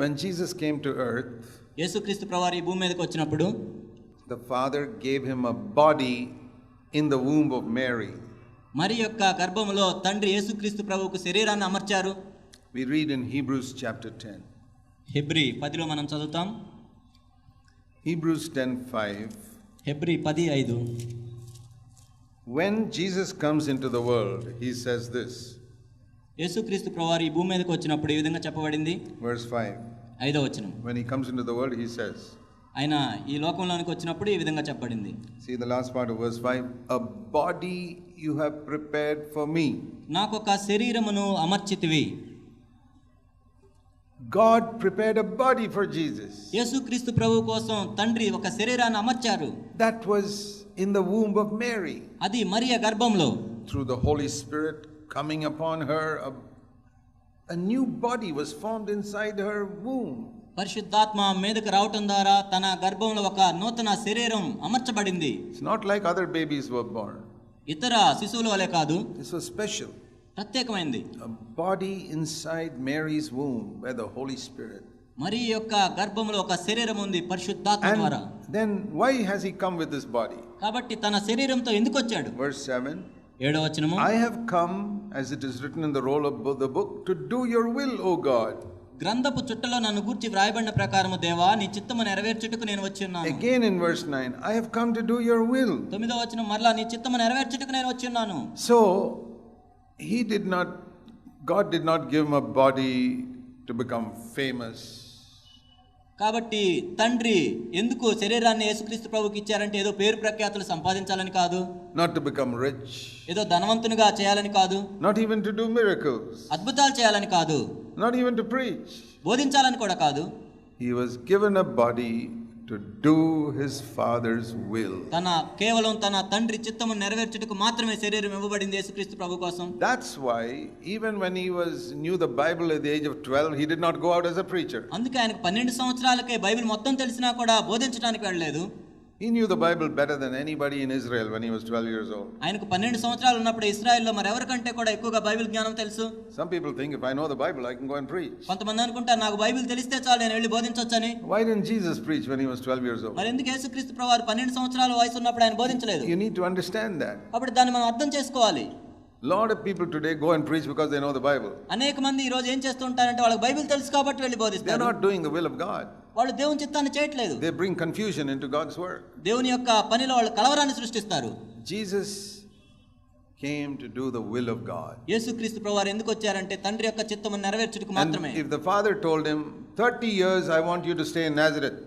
When Jesus came to earth, యేసుక్రీస్తు ప్రభువారు ఈ భూమి మీదకి వచ్చినప్పుడు the Father gave him a body in the womb of Mary. మరి యొక్క గర్భములో తండ్రి యేసుక్రీస్తు ప్రభువుకు శరీరాన్ని అమర్చారు We read in Hebrews chapter 10. హెబ్రి పదిలో మనం చదువుతాం Hebrews 10:5 హెబ్రి పది ఐదు When Jesus comes into the world, he says this, యేసుక్రీస్తు ప్రభువారు ఈ భూమి మీదకి వచ్చినప్పుడు ఈ విధంగా చెప్పబడింది verse 5. ఐదో వచనం When he comes into the world, he says, ఆయన ఈ లోకంలోనికి వచ్చినప్పుడు ఈ విధంగా చెప్పబడింది see the last part of verse 5, a body you have prepared for me. నాకు ఒక శరీరమును అమర్చితివి God prepared a body for Jesus. యేసుక్రీస్తు ప్రభు కోసం తండ్రి ఒక శరీరాన్ని అమర్చారు That was in the womb of Mary. అది మరియ గర్భంలో Through the Holy Spirit coming upon her, a, a new body was formed inside her womb. పరిశుద్ధాత్మ మీదకు రావటం ద్వారా తన గర్భంలో ఒక నూతన శరీరం అమర్చబడింది It's not like other babies were born. ఇతర శిశువుల వలె కాదు This was special. ప్రత్యేకమైంది A body inside Mary's womb by the Holy Spirit. మరి యొక్క గర్భంలో ఒక శరీరం ఉంది పరిశుద్ధాత్మ ద్వారా And then why has he come with this body? కాబట్టి తన శరీరంతో ఎందుకు వచ్చాడు Verse 7 ఏడో వచనము I have come, as it is written in the roll of bo- the book, to do your will, O God. గ్రంథపు చుట్టలో నన్ను గూర్చి వ్రాయబడిన ప్రకారము దేవా నీ చిత్తము నెరవేర్చుటకు నేను వచ్చి ఉన్నాను Again in verse 9, I have come to do your will. తొమ్మిదో వచనం మరలా నీ చిత్తము నెరవేర్చుటకు నేను వచ్చి ఉన్నాను So, he did not, God did not give him a body to become famous. కాబట్టి తండ్రి ఎందుకు శరీరాన్ని యేసుక్రీస్తు ప్రభుకి ఇచ్చారంటే ఏదో పేరు ప్రఖ్యాతులు సంపాదించాలని కాదు? Not to become rich, ఏదో ధనవంతునిగా చేయాలని కాదు? Not even to do miracles, అద్భుతాలు చేయాలని కాదు? Not even to preach. బోధించాలని కూడా కాదు? He was given a body to do his Father's will. తన కేవలం తన తండ్రి చిత్తము నెరవేర్చుటకు మాత్రమే శరీరం ఇవ్వబడింది యేసుక్రీస్తు ప్రభు కోసం That's why, even when he was knew the Bible at the age of 12, he did not go out as a preacher. అందుకే ఆయనకు పన్నెండు సంవత్సరాలకే బైబిల్ మొత్తం తెలిసినా కూడా బోధించడానికి వెళ్ళలేదు He knew the Bible better than anybody in Israel when he was 12 years old. ఆయనకు పన్నెండు సంవత్సరాలు ఉన్నప్పుడు ఇస్రాయెల్లో మరి ఎవరికంటే కూడా ఎక్కువగా బైబిల్ జ్ఞానం తెలుసు Some people think if I know the Bible, I can go and preach. కొంతమంది అనుకుంటారు నాకు బైబిల్ తెలిస్తే చాలు నేను వెళ్ళి బోధించవచ్చని Why didn't Jesus preach when he was 12 years old? మరి ఎందుకు యేసుక్రీస్తు ప్రభు వారు పన్నెండు సంవత్సరాల వయసు ఉన్నప్పుడు ఆయన బోధించలేదు You need to understand that. కాబట్టి దాన్ని మనం అర్థం చేసుకోవాలి A lot of people today go and preach because they know the Bible. అనేక మంది ఈ రోజు ఏం చేస్తుంటారంటే వాళ్ళకి బైబిల్ తెలుసు కాబట్టి వెళ్ళి They're బోధిస్తారు not doing the will of God. వాళ్ళు దేవుని చిత్తాన్ని చేయట్లేదు They bring confusion into God's work. దేవుని యొక్క పనిలో వాళ్ళు కలవరాన్ని సృష్టిస్తారు Jesus came to do the will of God. యేసుక్రీస్తు ప్రభు వారు ఎందుకు వచ్చారంటే తండ్రి యొక్క చిత్తము నెరవేర్చుటకు మాత్రమే if the father told him, 30 years I want you to stay in Nazareth,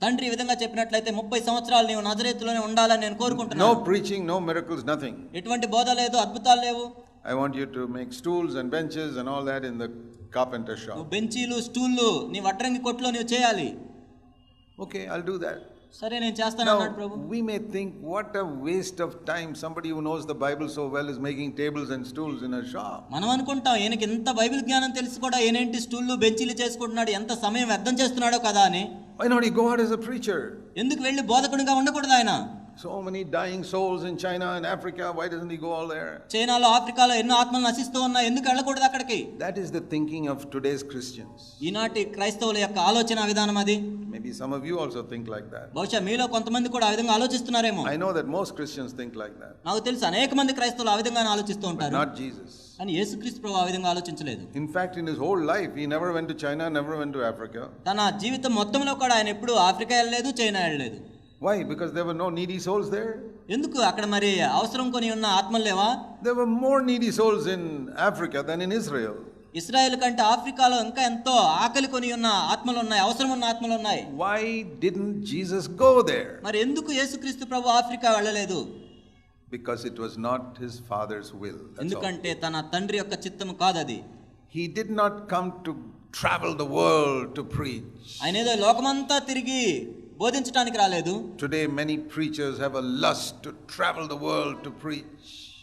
తండ్రి ఈ విధంగా చెప్పినట్లయితే ముప్పై సంవత్సరాలు నీవు నజరేతులోనే ఉండాలని నేను కోరుకుంటున్నాను preaching, no miracles, nothing. ఎటువంటి బోధ లేదు అద్భుతాలు లేవు I want you to make stools and benches and all that in the carpenter shop. నువ్వు బెంచీలు స్టూళ్ళు నీ వడ్రంగి కొట్లో నువ్వు చేయాలి Okay, I'll do that. సరే నేను చేస్తాను అన్నాడు Now, Prabhu we may think, what a waste of time. Somebody who knows the Bible so well is making tables and stools in a shop. మనం అనుకుంటాం ఈయనకి ఎంత బైబిల్ జ్ఞానం తెలిసి కూడా ఈయనేంటి స్టూళ్ళు బెంచీలు చేసుకుంటున్నాడు ఎంత సమయం వ్యర్థం చేస్తున్నాడో కదా అని Why not he go out as a preacher? ఎందుకు వెళ్ళి బోధకుడిగా ఉండకూడదు ఆయన So many dying souls in China and Africa. Why doesn't he go all there? చైనాలో ఆఫ్రికాలో ఎన్నో ఆత్మలు నశిస్తూ ఉన్నా ఎందుకు వెళ్ళకూడదు అక్కడికి That is the thinking of today's Christians. ఈనాటి క్రైస్తవుల యొక్క ఆలోచన విధానం అది Maybe some of you also think like that. బహుశా మీలో కొంతమంది కూడా ఆ విధంగా ఆలోచిస్తున్నారేమో I know that most Christians think like that, నాకు తెలుసు అనేక మంది క్రైస్తవులు ఆ విధంగా ఆలోచిస్తూ but ఉంటారు not Jesus. కానీ యేసుక్రీస్తు ప్రభు ఆ విధంగా ఆలోచించలేదు In fact, in his whole life, he never went to China, never went to Africa. తన జీవితం మొత్తంలో కూడా ఆయన ఎప్పుడు ఆఫ్రికా వెళ్ళలేదు చైనా వెళ్ళలేదు Why? Because there were no needy souls there. ఎందుకు అక్కడ మరి అవసరం కొని ఉన్న ఆత్మలు లేవా There were more needy souls in Africa than in Israel. Israel కంటే ఆఫ్రికాలో ఇంకా ఎంతో ఆకలి కొని ఉన్న ఆత్మలు ఉన్నాయి అవసరం ఉన్న ఆత్మలు ఉన్నాయి Why didn't Jesus go there? మరి ఎందుకు యేసుక్రీస్తు ప్రభు ఆఫ్రికా వెళ్ళలేదు Because it was not his father's will. That's all. ఎందుకంటే తన తండ్రి యొక్క చిత్తము కాదు అది He did not come to travel the world to preach. ఆయన ఏదో లోకమంతా తిరిగి బోధించడానికి రాలేదు. Today many preachers have a lust to travel the world to preach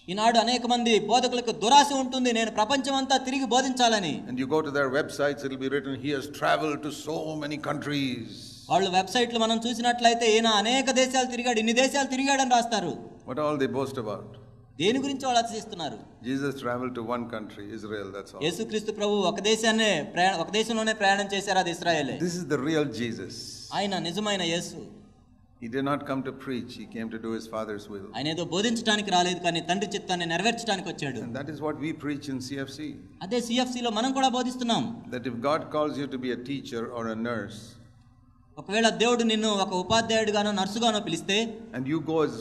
ఈనాడు అనేక మంది బోధకులకు దురాశ ఉంటుంది. నేను ప్రపంచం అంతా తిరిగి బోధించాలని. And you go to their websites it will be written to so many countries వాళ్ళ వెబ్‌సైట్లు మనం చూసినట్లయితే ఈయన అనేక దేశాలు తిరిగాడు ఇన్ని దేశాలు తిరిగాడని రాస్తారు. What all the boast about దేని గురించి వాళ్ళు ఆలోచిస్తున్నారు? Jesus travel to one country Israel that's all Yesu Kristu ప్రభు ఒక దేశానే ప్రయాణం ఒక దేశంలోనే ప్రయాణం చేశారు అది Israel this is the real Jesus ఆయన నిజమైన యేసు. He did not come to preach he came to do his father's will ఆయన ఏదో బోధించడానికి రాలేదు కానీ తండ్రి చిత్తాన్ని నెరవేర్చడానికి వచ్చాడు. That is what we preach in CFC అదే సిఎఫ్సి లో మనం కూడా బోధిస్తున్నాం. That if God calls you to be a teacher or a nurse ఒకవేళ దేవుడు నిన్ను ఒక ఉపాధ్యాయుడిగానో నర్సుగానో పిలిస్తే and you goes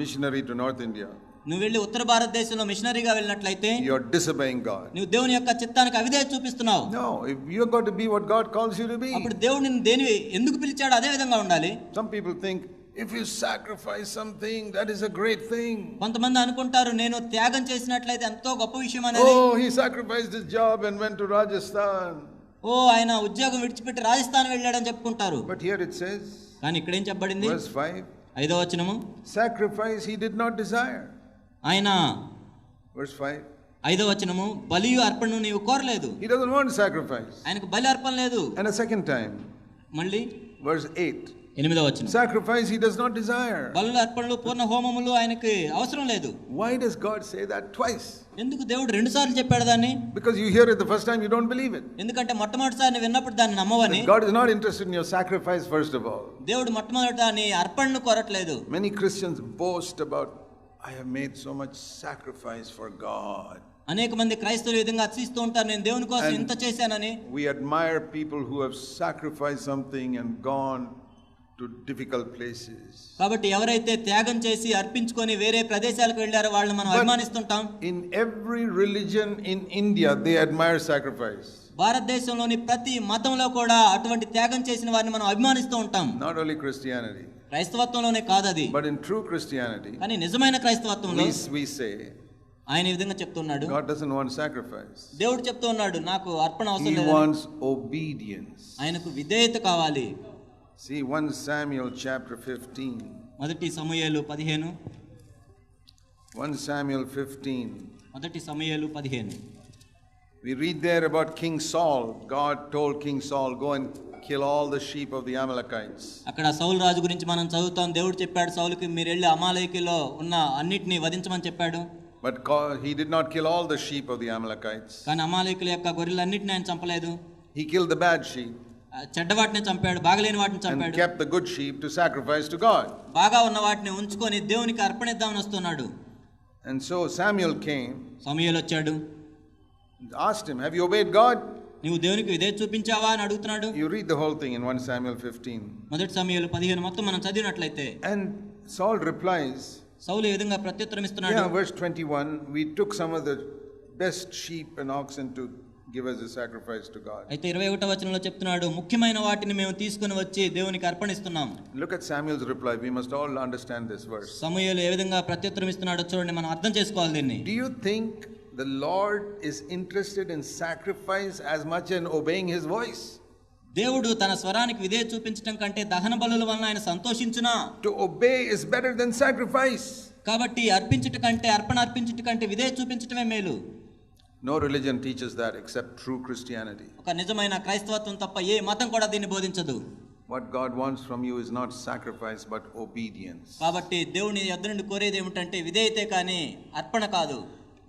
missionary to north India నువ్వు వెళ్ళి ఉత్తర భారతదేశంలో మిషనరీగా వెళ్ళినట్లయితే you're disobeying God. నువ్వు దేవుని యొక్క చిత్తానికి అవిదే చూపిస్తున్నావు No, if you're going to be what God calls you to be. అప్పుడు దేవుడు నిన్ను దేని ఎందుకు పిలిచాడు అదే విధంగా ఉండాలి Some people think if you sacrifice something, that is a great thing. కొంతమంది అనుకుంటారు నేను త్యాగం చేసినట్లయితే ఎంతో గొప్ప విషయం అనేది Oh, he sacrificed his job and went to Rajasthan. ఓ ఆయన ఉద్యోగం విడిచిపెట్టి రాజస్థాన్ వెళ్ళాడని చెప్పుకుంటారు But here it says, కానీ ఇక్కడేం చెప్పబడింది verse 5 ఐదో వచనము sacrifice he did not desire. ఆయన Verse 5 ఐదో వచనము బలియు అర్పణను నీవు కోరలేదు he doesn't want sacrifice. ఆయనకు బలి అర్పణ లేదు And a second time, మళ్ళీ verse 8 ఎనిమిదో వచనం sacrifice he does not desire. బలుల అర్పణలు పూర్ణ హోమములు ఆయనకి అవసరం లేదు Why does God say that twice? ఎందుకు దేవుడు రెండు సార్లు చెప్పాడు దాన్ని Because you hear it the first time, you don't believe it. ఎందుకంటే మొట్టమొదటిసారి నువ్వు విన్నప్పుడు దాన్ని నమ్మవని God is not interested in your sacrifice, first of all. దేవుడు మొట్టమొదట నీ అర్పణను కోరట్లేదు Many Christians boast about, I have made so much sacrifice for God. అనేక మంది క్రైస్తవులు ఈ విధంగా అతిశిస్తూ ఉంటారు నేను దేవుని కోసం And- ఇంత చేశానని We admire people who have sacrificed something and gone to difficult places. కాబట్టి ఎవరైతే త్యాగం చేసి అర్పించుకొని వేరే ప్రదేశాలకు వెళ్ళారో వాళ్ళని మనం But- అభిమానిస్తుంటాం In every religion in India, they admire sacrifice. భారతదేశంలోని ప్రతి మతంలో కూడా అటువంటి త్యాగం చేసిన వారిని మనం అభిమానిస్తూ ఉంటాం Not only Christianity, క్రైస్తవత్వంలోనే కాదు అది but in true Christianity, కానీ నిజమైన క్రైస్తవత్వంలో we say ఆయన ఈ విధంగా చెప్తున్నాడు God doesn't want sacrifice. దేవుడు చెప్తూ ఉన్నాడు నాకు అర్పణ అవసరం లేదు wants obedience. ఆయనకు విధేయత కావాలి See 1 Samuel chapter 15. మొదటి సమూయేలు పదిహేను 1 Samuel 15. మొదటి సమూయేలు పదిహేను We read there about King Saul. God told King Saul, Go and kill all the sheep of the Amalekites. అక్కడ సౌలు రాజు గురించి మనం చదువుతాం దేవుడు చెప్పాడు సౌలుకి మీరు వెళ్ళి అమాలయకిలో ఉన్న అన్నిటిని వధించమని చెప్పాడు But ca- he did not kill all the sheep of the Amalekites. కానీ అమాలయకుల యొక్క గొర్రెలన్నిటిని ఆయన చంపలేదు He killed the bad sheep ఆ చెడ్డ వాటిని చంపాడు బాగలేని వాటిని and చంపాడు kept the good sheep to sacrifice to God. బాగా ఉన్న వాటిని ఉంచుకొని దేవునికి అర్పణిద్దామని వస్తున్నాడు And so Samuel came సమూయేలు వచ్చాడు and asked him, Have you obeyed God? నువ్వు దేవునికి విధేయ చూపించావా అని అడుగుతున్నాడు You read the whole thing in 1 Samuel 15. మొదటి సమయంలో పదిహేను మొత్తం మనం చదివినట్లయితే And Saul replies, సౌలు ఈ విధంగా ప్రత్యుత్తరం ఇస్తున్నాడు Yeah, verse 21 We took some of the best sheep and oxen to give as a sacrifice to God. అయితే ఇరవై ఒకటో వచనంలో చెప్తున్నాడు ముఖ్యమైన వాటిని మేము తీసుకుని వచ్చి దేవునికి అర్పణిస్తున్నాం Look at Samuel's reply. We must all understand this verse. సమూయేలు ఏ విధంగా ప్రత్యుత్తరం ఇస్తున్నాడో చూడండి మనం అర్థం చేసుకోవాలి దీన్ని Do you think the Lord is interested in sacrifice as much in obeying his voice? దేవుడు తన స్వరానికి విధేయ చూపించడం కంటే దహన బలుల వలన ఆయన సంతోషించునా To obey is better than sacrifice. కాబట్టి అర్పించుట కంటే అర్పణ అర్పించుట కంటే విధేయ చూపించటమే మేలు No religion teaches that except true Christianity. ఒక నిజమైన క్రైస్తవత్వం తప్ప ఏ మతం కూడా దీన్ని బోధించదు What God wants from you is not sacrifice but obedience. కాబట్టి దేవుని యొద్ద నుండి కోరేది ఏమిటంటే విధేయతే కానీ అర్పణ కాదు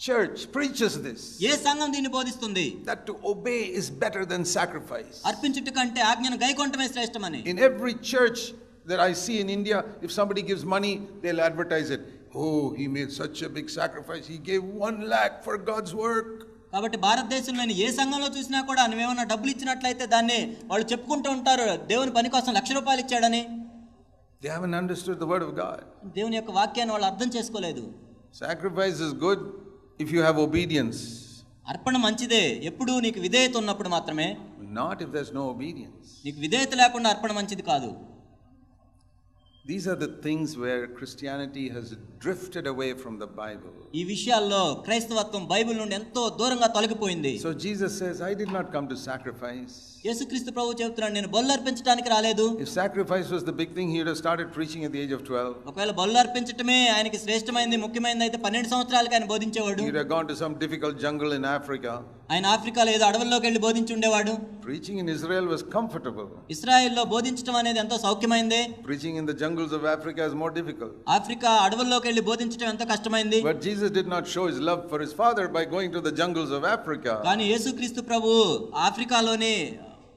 church preaches this? ఏ సంఘం దీన్ని బోధిస్తుంది That to obey is better than sacrifice. అర్పించుట కంటే ఆజ్ఞను గైకొంటమే శ్రేష్టమని In every church that I see in India, if somebody gives money, they'll advertise it. Oh, he made such a big sacrifice. He gave one lakh for God's work. కాబట్టి భారతదేశంలోని ఏ సంఘంలో చూసినా కూడా నువ్వేమన్నా డబ్బులు ఇచ్చినట్లయితే దాన్ని వాళ్ళు చెప్పుకుంటూ ఉంటారు దేవుని పని కోసం లక్ష రూపాయలు ఇచ్చాడని They haven't understood the word of God. దేవుని యొక్క వాక్యాన్ని వాళ్ళు అర్థం చేసుకోలేదు Sacrifice is good if you have obedience. అర్పణ మంచిదే ఎప్పుడు నీకు విధేయత ఉన్నప్పుడు మాత్రమే not if there's no obedience. నీకు విధేయత లేకుండా అర్పణ మంచిది కాదు these are the things where Christianity has drifted away from the Bible ఈ విషయాల్లో క్రైస్తవత్వం బైబిల్ నుండి ఎంతో దూరంగా తొలగిపోయింది. So Jesus says I did not come to sacrifice Yesu Kristu ప్రభువు చెప్తున్నాడు నేను బలి అర్పించడానికి రాలేదు. If sacrifice was the big thing he would have started preaching at the age of 12 ఒకవేళ బలి అర్పించటమే ఆయనకి శ్రేష్టమైనది ముఖ్యమైనది అయితే 12 సంవత్సరాలకి ఆయన బోధించేవాడు. He would have gone to some difficult jungle in Africa ఆయన ఆఫ్రికాలో ఏదో అడవుల్లోకి వెళ్ళి బోధించి ఉండేవాడు Preaching in Israel was comfortable. ఇస్రాయెల్లో బోధించడం అనేది ఎంతో సౌఖ్యమైందే Preaching in the jungles of Africa is more difficult. Africa అడవుల్లోకి వెళ్ళి బోధించడం ఎంతో కష్టమైంది But Jesus did not show his love for his father by going to the jungles of Africa. కానీ యేసుక్రీస్తు ప్రభు ఆఫ్రికాలోని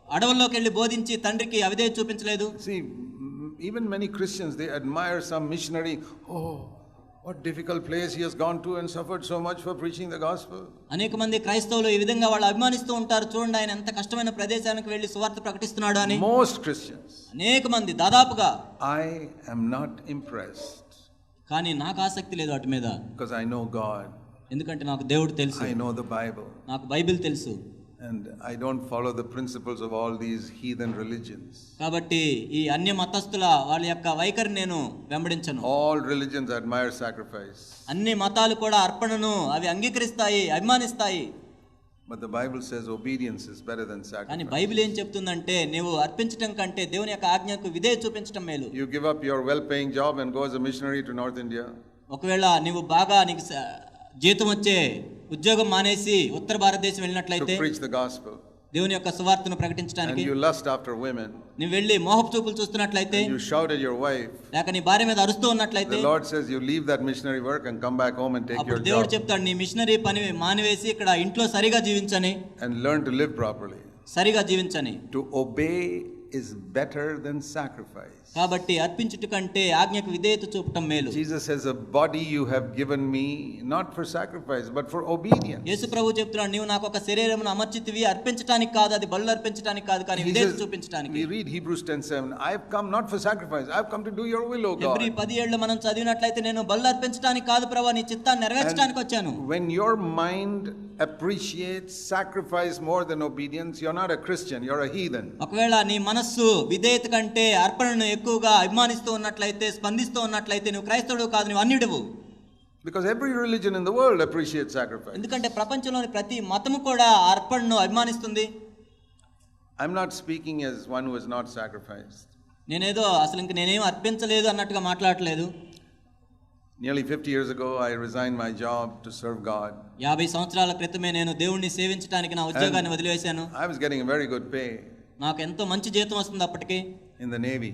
అడవుల్లోకి వెళ్ళి బోధించి తండ్రికి అవిధేయ చూపించలేదు See, m- even many Christians, they admire some missionary. Oh, what difficult place he has gone to and suffered so much for preaching the gospel. అనేక మంది క్రైస్తవులు ఈ విధంగా వాళ్ళు అభిమానిస్తూ ఉంటారు చూడండి ఆయన ఎంత కష్టమైన ప్రదేశానికి వెళ్ళి సువార్త ప్రకటిస్తున్నాడు అని Most Christians, అనేక మంది దాదాపుగా I am not impressed కానీ నాకు ఆసక్తి లేదు వాటి మీద because I know God, ఎందుకంటే నాకు దేవుడు తెలుసు I know the Bible, నాకు బైబిల్ తెలుసు and I don't follow the principles of all these heathen religions. కాబట్టి ఈ అన్య మతస్థుల వాళ్ళ యొక్క వైఖరి నేను వెంబడించను All religions admire sacrifice, అన్ని మతాలు కూడా అర్పణను అవి అంగీకరిస్తాయి అభిమానిస్తాయి but the Bible says obedience is better than కానీ sacrifice. బైబిల్ ఏం చెప్తుందంటే నువ్వు అర్పించటం కంటే దేవుని యొక్క ఆజ్ఞకు విధేయ చూపించటం మేలు You give up your well paying job and go as a missionary to North India. ఒకవేళ నువ్వు బాగా నీకు జీతం వచ్చే ఉద్యోగం మానేసి ఉత్తర భారతదేశం to వెళ్ళినట్లయితే preach the gospel. దేవుని యొక్క సువార్తను And ప్రకటించడానికి you lust after women. నువ్వు వెళ్ళి మోహపు చూపులు చూస్తున్నట్లయితే And you shout at your wife. లేక నీ భార్య మీద అరుస్తూ ఉన్నట్లయితే The Lord says you leave that missionary work and come back home and take అప్పుడు your దేవుడు job చెప్తాడు నీ మిషనరీ పని మానివేసి ఇక్కడ ఇంట్లో సరిగా జీవించని and learn to live properly. సరిగా జీవించని To obey is better than sacrifice. కాబట్టి అర్పించుట కంటే ఆజ్ఞకు విధేయత చూపటం మేలు Jesus says, A body you have given me not for sacrifice but for obedience. యేసు ప్రభు చెప్తున్నాడు నీవు నాకు ఒక శరీరమును అమర్చితివి అర్పించడానికి కాదు అది బళ్ళు అర్పించడానికి కాదు కానీ He విధేయత says- చూపించడానికి we read Hebrews 10:7. I have come not for sacrifice, I have come to do your will, O ఫిబ్రి God. పది ఏళ్ళు మనం చదివినట్లయితే నేను బళ్ళు అర్పించడానికి కాదు ప్రభా నీ చిత్తాన్ని నెరవేర్చడానికి వచ్చాను When your mind appreciates sacrifice more than obedience, you're not a Christian, you're a heathen. ఒకవేళ నీ మనస్సు విధేయత కంటే అర్పణను ఎక్కువగా అభిమానిస్తూ ఉన్నట్లయితే స్పందిస్తూ ఉన్నట్లయితే నువ్వు క్రైస్తవుడు కాదు నువ్వు అన్యుడువు Because every religion in the world appreciates sacrifice. ఎందుకంటే ప్రపంచంలోని ప్రతి మతము కూడా అర్పణను అభిమానిస్తుంది I'm not speaking as one who has not sacrificed. నేనేదో అసలు ఇంక నేనేం అర్పించలేదు అన్నట్టుగా మాట్లాడట్లేదు Nearly 50 years ago, I resigned my job to serve God. యాభై సంవత్సరాల క్రితమే నేను దేవుణ్ణి సేవించడానికి నా ఉద్యోగాన్ని వదిలివేశాను I was getting a very good pay నాకు ఎంతో మంచి జీతం వస్తుంది అప్పటికి in the Navy.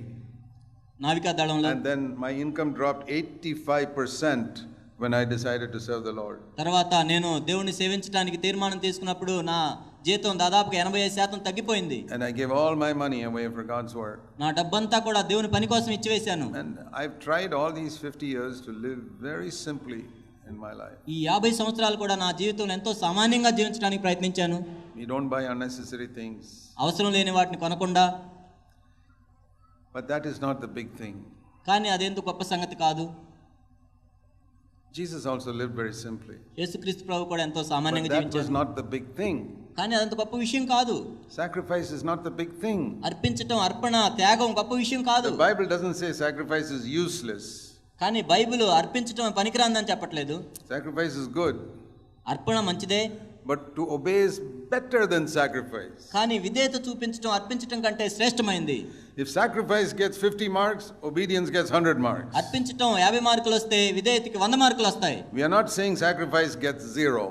నావికా దళంలో And then my income dropped 85% when I decided to serve the Lord. తర్వాత నేను దేవుణ్ణి సేవించడానికి తీర్మానం తీసుకున్నప్పుడు నా జీతం దాదాపుగా ఎనభై ఐదు శాతం తగ్గిపోయింది And I gave all my money away for God's work. నా డబ్బంతా కూడా దేవుని పని కోసం ఇచ్చివేశాను And I've tried all these 50 years to live very simply in my life. ఈ యాభై సంవత్సరాలు కూడా నా జీవితంలో ఎంతో సామాన్యంగా జీవించడానికి ప్రయత్నించాను We don't buy unnecessary things. అవసరం లేని వాటిని కొనకుండా But that is not the big thing. కానీ అదెందుకు గొప్ప సంగతి కాదు Jesus also lived very simply. యేసుక్రీస్తు ప్రభు కూడా ఎంతో But సామాన్యంగా that was జీవించారు not the big thing. కానీ అదంత గొప్ప విషయం కాదు Sacrifice is not the big thing. అర్పించటం అర్పణ త్యాగం గొప్ప విషయం కాదు The Bible doesn't say sacrifice is useless. కానీ బైబిల్ అర్పించటం పనికిరాందని చెప్పట్లేదు Sacrifice is good. అర్పణ మంచిదే But to obey is better than sacrifice. కానీ విధేయత చూపించటం అర్పించటం కంటే శ్రేష్టమైంది If sacrifice gets 50 marks, obedience gets 100 marks. అర్పించటం యాభై మార్కులు వస్తే విధేయతకి వంద మార్కులు వస్తాయి We are not saying sacrifice gets zero.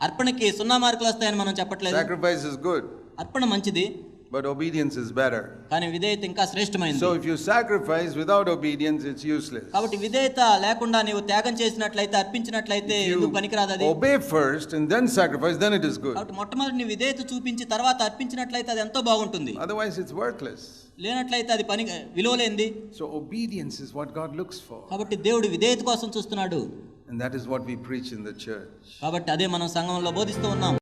అర్పణకి సున్నా మార్కులు వస్తాయని మనం చెప్పట్లేదు Sacrifice is good, అర్పణ మంచిది but obedience is better. కానీ విధేయత ఇంకా శ్రేష్టమైంది So if you sacrifice without obedience, it's useless. కాబట్టి విధేయత లేకుండా నీవు త్యాగం చేసినట్లయితే అర్పించినట్లయితే ఎందుకు పనికిరాదు అది obey first and then sacrifice, then it is good. కాబట్టి మొట్టమొదటి నీ విధేయత చూపించి తర్వాత అర్పించినట్లయితే అది ఎంతో బాగుంటుంది Otherwise, it's worthless. లేనట్లయితే అది పని విలువలేంది So obedience is what God looks for. కాబట్టి దేవుడు విధేయత కోసం చూస్తున్నాడు And that is what we preach in the church. కాబట్టి అదే మనం సంఘంలో బోధిస్తూ ఉన్నాం